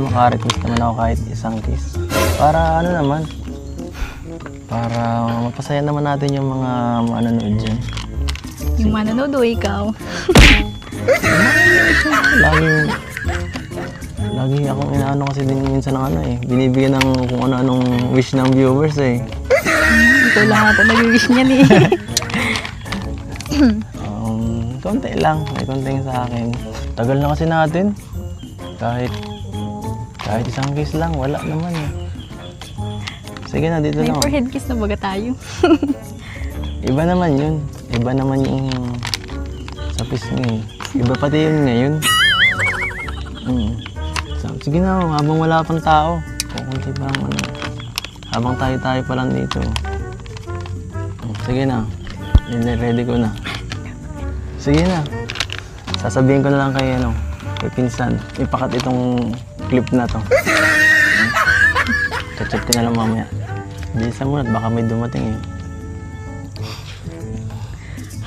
Makarequest naman ako kahit isang kiss. Para ano naman, para mapasaya naman natin yung mga manonood dyan. Yung manonood o ikaw. Lagi, lagi akong inaano kasi din minsan ng ano eh. Binibigyan ng kung ano-anong wish ng viewers eh. Ikaw lang ata nag-wish niyan eh. Um, konti lang, may konting sa akin. Tagal na kasi natin. Kahit, kahit isang kiss lang, wala naman eh. Sige na, dito May lang. forehead kiss na baga tayo. Iba naman yun. Iba naman yung sa pisngi. Iba pati yun ngayon. Mm. So, sige na, habang wala pang tao. Kukunti pa ang ano. Habang tayo-tayo pa lang dito. Mm, Sige na. Ready ko na. Sige na. Sasabihin ko na lang kay ano, kay pinsan. Ipakat itong clip na to. Chat-chat ko na lang mamaya. Bilisan mo na at baka may dumating eh.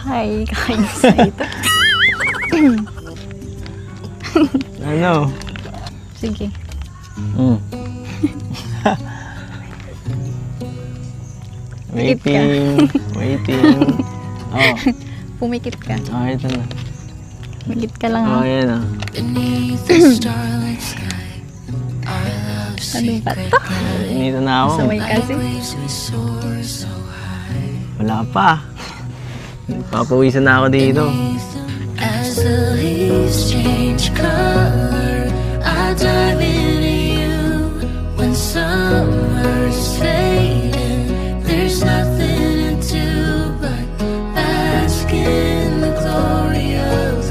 Hi, na ito. Ano? Sige. Mm. Waiting. waiting. Oh, Pumikit ka. oh, ito na. Pumikit ka lang Oh, ha. yan ah. Ano ba to? Dito na ako. Kasi. soar so high. Wala pa. Papawisan na ako dito. As the leaves change color,